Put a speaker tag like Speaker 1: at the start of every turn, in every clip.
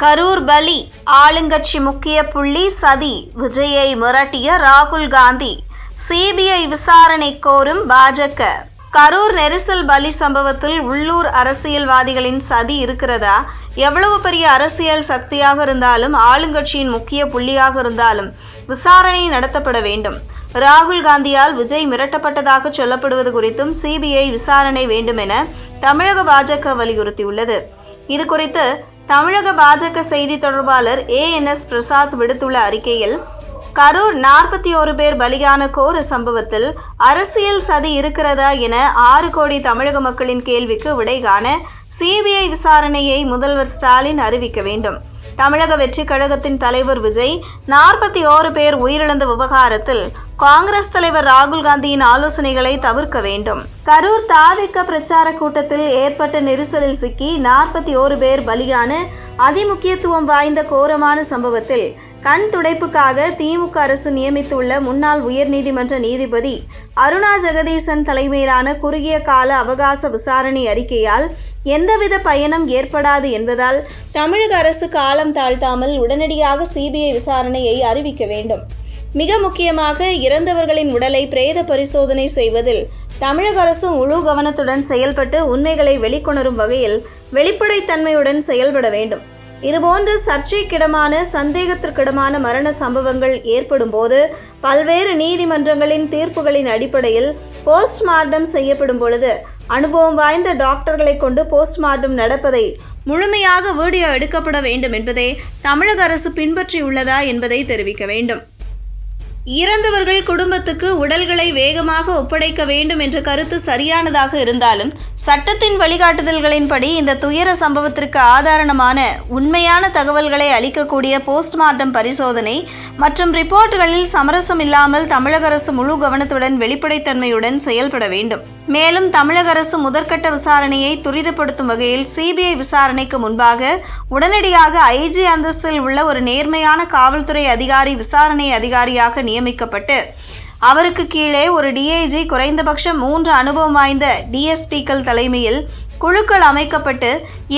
Speaker 1: கரூர் பலி ஆளுங்கட்சி முக்கிய புள்ளி சதி விஜயை மிரட்டிய ராகுல் காந்தி. சிபிஐ விசாரணை கோரும் பாஜக. கரூர் நெரிசல் பலி சம்பவத்தில் உள்ளூர் அரசியல்வாதிகளின் சதி இருக்கிறதா? எவ்வளவு பெரிய அரசியல் சக்தியாக இருந்தாலும் ஆளுங்கட்சியின் முக்கிய புள்ளியாக இருந்தாலும் விசாரணை நடத்தப்பட வேண்டும். ராகுல் காந்தியால் விஜய் மிரட்டப்பட்டதாக சொல்லப்படுவது குறித்தும் சிபிஐ விசாரணை வேண்டும் என தமிழக பாஜக வலியுறுத்தியுள்ளது. இது குறித்து தமிழக பாஜக செய்தி தொடர்பாளர் ஏ என் எஸ் பிரசாத் விடுத்துள்ள அறிக்கையில் கரூர் நாற்பத்தி ஒரு பேர் பலியான கோர சம்பவத்தில் அரசியல் சதி இருக்கிறதா என ஆறு கோடி தமிழக மக்களின் கேள்விக்கு விடை காண சிபிஐ விசாரணையை முதல்வர் ஸ்டாலின் அறிவிக்க வேண்டும். தமிழக வெற்றி கழகத்தின் தலைவர் விஜய் நாற்பத்தி ஓரு பேர் உயிரிழந்த விவகாரத்தில் காங்கிரஸ் தலைவர் ராகுல் காந்தியின் ஆலோசனைகளை தவிர்க்க வேண்டும். கரூர் தாவிக்க பிரச்சார கூட்டத்தில் ஏற்பட்ட நெரிசலில் சிக்கி நாற்பத்தி ஓரு பேர் பலியான அதிமுக்கியத்துவம் வாய்ந்த கோரமான சம்பவத்தில் கண் துடைப்புக்காக திமுக அரசு நியமித்துள்ள முன்னாள் உயர்நீதிமன்ற நீதிபதி அருணா ஜெகதீசன் தலைமையிலான குறுகிய கால அவகாச விசாரணை அறிக்கையால் எந்தவித பயனும் ஏற்படாது என்பதால் தமிழக அரசு காலம் தாழ்த்தாமல் உடனடியாக சிபிஐ விசாரணையை அறிவிக்க வேண்டும். மிக முக்கியமாக இறந்தவர்களின் உடலை பிரேத பரிசோதனை செய்வதில் தமிழக அரசு முழு கவனத்துடன் செயல்பட்டு உண்மைகளை வெளிக்கொணரும் வகையில் வெளிப்படைத்தன்மையுடன் செயல்பட வேண்டும். இதுபோன்ற சர்ச்சைக்கிடமான சந்தேகத்திற்கிடமான மரண சம்பவங்கள் ஏற்படும் போது பல்வேறு நீதிமன்றங்களின் தீர்ப்புகளின் அடிப்படையில் போஸ்ட்மார்ட்டம் செய்யப்படும் பொழுது அனுபவம் வாய்ந்த டாக்டர்களை கொண்டு போஸ்ட்மார்ட்டம் நடப்பதை முழுமையாக வீடியோ எடுக்கப்பட வேண்டும் என்பதை தமிழக அரசு பின்பற்றியுள்ளதா என்பதை தெரிவிக்க வேண்டும். இறந்தவர்கள் குடும்பத்துக்கு உடல்களை வேகமாக ஒப்படைக்க வேண்டும் என்ற கருத்து சரியானதாக இருந்தாலும் சட்டத்தின் வழிகாட்டுதல்களின்படி இந்த துயர சம்பவத்திற்கு ஆதாரணமான உண்மையான தகவல்களை அளிக்கக்கூடிய போஸ்ட்மார்ட்டம் பரிசோதனை மற்றும் ரிப்போர்ட்டுகளில் சமரசம் இல்லாமல் தமிழக அரசு முழு கவனத்துடன் வெளிப்படைத்தன்மையுடன் செயல்பட வேண்டும். மேலும் தமிழக அரசு முதற்கட்ட விசாரணையை துரிதப்படுத்தும் வகையில் சிபிஐ விசாரணைக்கு முன்பாக உடனடியாக ஐஜி அந்தஸ்தில் உள்ள ஒரு நேர்மையான காவல்துறை அதிகாரி விசாரணை அதிகாரியாக நியமிக்கப்பட்டு அவருக்கு கீழே ஒரு டிஐஜி குறைந்தபட்சம் மூன்று அனுபவம் வாய்ந்த டிஎஸ்பிக்கள் தலைமையில் குழுக்கள் அமைக்கப்பட்டு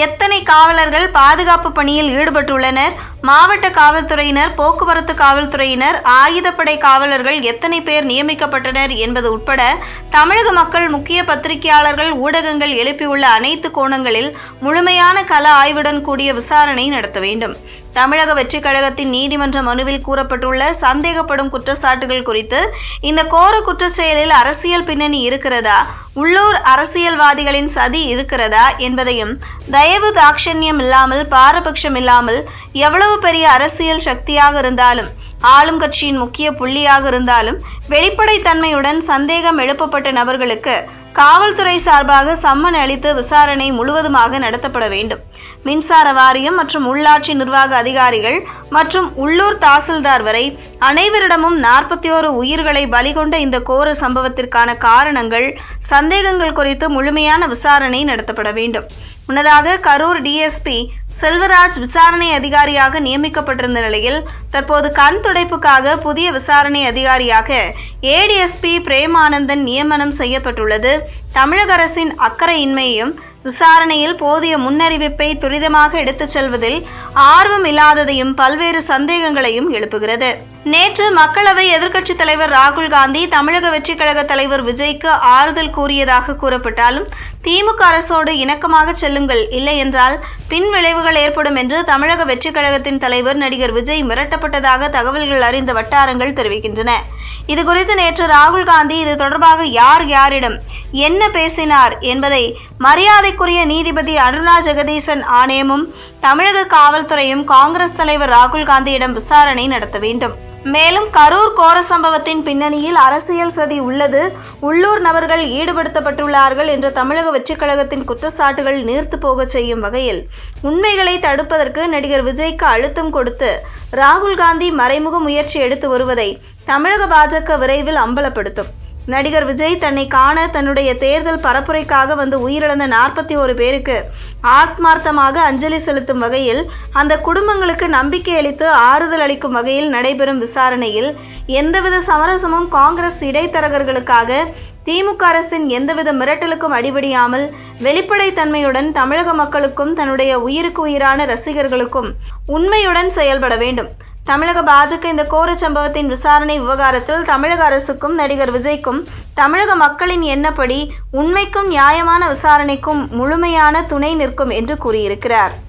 Speaker 1: எத்தனை காவலர்கள் பாதுகாப்பு பணியில் ஈடுபட்டுள்ளனர் மாவட்ட காவல்துறையினர் போக்குவரத்து காவல்துறையினர் ஆயுதப்படை காவலர்கள் எத்தனை பேர் நியமிக்கப்பட்டனர் என்பது உட்பட தமிழக மக்கள் முக்கிய பத்திரிகையாளர்கள் ஊடகங்கள் எழுப்பியுள்ள அனைத்து கோணங்களில் முழுமையான கள ஆய்வுடன் கூடிய விசாரணை நடத்த வேண்டும். தமிழக வெற்றிக் கழகத்தின் நீதிமன்ற மனுவில் கூறப்பட்டுள்ள சந்தேகப்படும் குற்றச்சாட்டுகள் குறித்து இந்த கோர குற்றச்செயலில் அரசியல் பின்னணி இருக்கிறதா? உள்ளூர் அரசியல்வாதிகளின் சதி இருக்கிறதா? என்பதையும் தயவு தாட்சண்யம் இல்லாமல் பாரபட்சம் இல்லாமல் எவ்வளவு பெரிய அரசியல் சக்தியாக இருந்தாலும் ஆளும் கட்சியின் முக்கிய புள்ளியாக இருந்தாலும் வெளிப்படைத்தன்மையுடன் சந்தேகம் எழுப்பப்பட்ட நபர்களுக்கு காவல்துறை சார்பாக சம்மன் அளித்து விசாரணை முழுவதுமாக நடத்தப்பட வேண்டும். மின்சார வாரியம் மற்றும் உள்ளாட்சி நிர்வாக அதிகாரிகள் மற்றும் உள்ளூர் தாசில்தார் வரை அனைவரிடமும் நாற்பத்தி ஓரு உயிர்களை பலிகொண்ட இந்த கோர சம்பவத்திற்கான காரணங்கள் சந்தேகங்கள் குறித்து முழுமையான விசாரணை நடத்தப்பட வேண்டும். முன்னதாக கரூர் டிஎஸ்பி செல்வராஜ் விசாரணை அதிகாரியாக நியமிக்கப்பட்டிருந்த நிலையில் தற்போது கண் துடைப்புக்காக புதிய விசாரணை அதிகாரியாக ஏடிஎஸ்பி பிரேமானந்தன் நியமனம் செய்யப்பட்டுள்ளது. தமிழக அரசின் அக்கறையின்மையையும் விசாரணையில் போதிய முன்னறிவிப்பை துரிதமாக எடுத்துச் செல்வதில் ஆர்வம் இல்லாததையும் பல்வேறு சந்தேகங்களையும் எழுப்புகிறது. நேற்று மக்களவை எதிர்க்கட்சித் தலைவர் ராகுல் காந்தி தமிழக வெற்றிக் கழக தலைவர் விஜய்க்கு ஆறுதல் கூறியதாக கூறப்பட்டாலும் திமுக அரசோடு இணக்கமாக செல்லுங்கள் இல்லை என்றால் பின் விளைவுகள் ஏற்படும் என்று தமிழக வெற்றிக் கழகத்தின் தலைவர் நடிகர் விஜய் மிரட்டப்பட்டதாக தகவல்கள் அறிந்த வட்டாரங்கள் தெரிவிக்கின்றன. இது குறித்து நேற்று ராகுல் காந்தி இது தொடர்பாக யார் யாரிடம் என்ன பேசினார் என்பதை மரியாதைக்குரிய நீதிபதி அருணா ஜெகதீசன் ஆணையமும் தமிழக காவல்துறையும் காங்கிரஸ் தலைவர் ராகுல் காந்தியிடம் விசாரணை நடத்த வேண்டும். மேலும் கரூர் கோர சம்பவத்தின் பின்னணியில் அரசியல் சதி உள்ளது உள்ளூர் நபர்கள் ஈடுபடுத்தப்பட்டுள்ளார்கள் என்ற தமிழக வெற்றிக் கழகத்தின் குற்றச்சாட்டுகள் நீர்த்து போகச் செய்யும் வகையில் உண்மைகளை தடுப்பதற்கு நடிகர் விஜய்க்கு அழுத்தம் கொடுத்து ராகுல் காந்தி மறைமுக முயற்சி எடுத்து வருவதை தமிழக பாஜக விரைவில் அம்பலப்படுத்தும். நடிகர் விஜய் தன்னை காண தன்னுடைய தேர்தல் பரப்புரைக்காக வந்து உயிரிழந்த நாற்பத்தி ஒரு பேருக்கு ஆத்மார்த்தமாக அஞ்சலி செலுத்தும் வகையில் அந்த குடும்பங்களுக்கு நம்பிக்கை அளித்து ஆறுதல் அளிக்கும் வகையில் நடைபெறும் விசாரணையில் எந்தவித சமரசமும் காங்கிரஸ் இடைத்தரகர்களுக்காக திமுக அரசின் எந்தவித மிரட்டலுக்கும் அடிபடியாமல் வெளிப்படைத்தன்மையுடன் தமிழக மக்களுக்கும் தன்னுடைய உயிருக்கு உயிரான ரசிகர்களுக்கும் உண்மையுடன் செயல்பட வேண்டும். தமிழக பாஜக இந்த கோர சம்பவத்தின் விசாரணை விவகாரத்தில் தமிழக அரசுக்கும் நடிகர் விஜய்க்கும் தமிழக மக்களின் எண்ணப்படி உண்மைக்கும் நியாயமான விசாரணைக்கும் முழுமையான துணை நிற்கும் என்று கூறியிருக்கிறார்.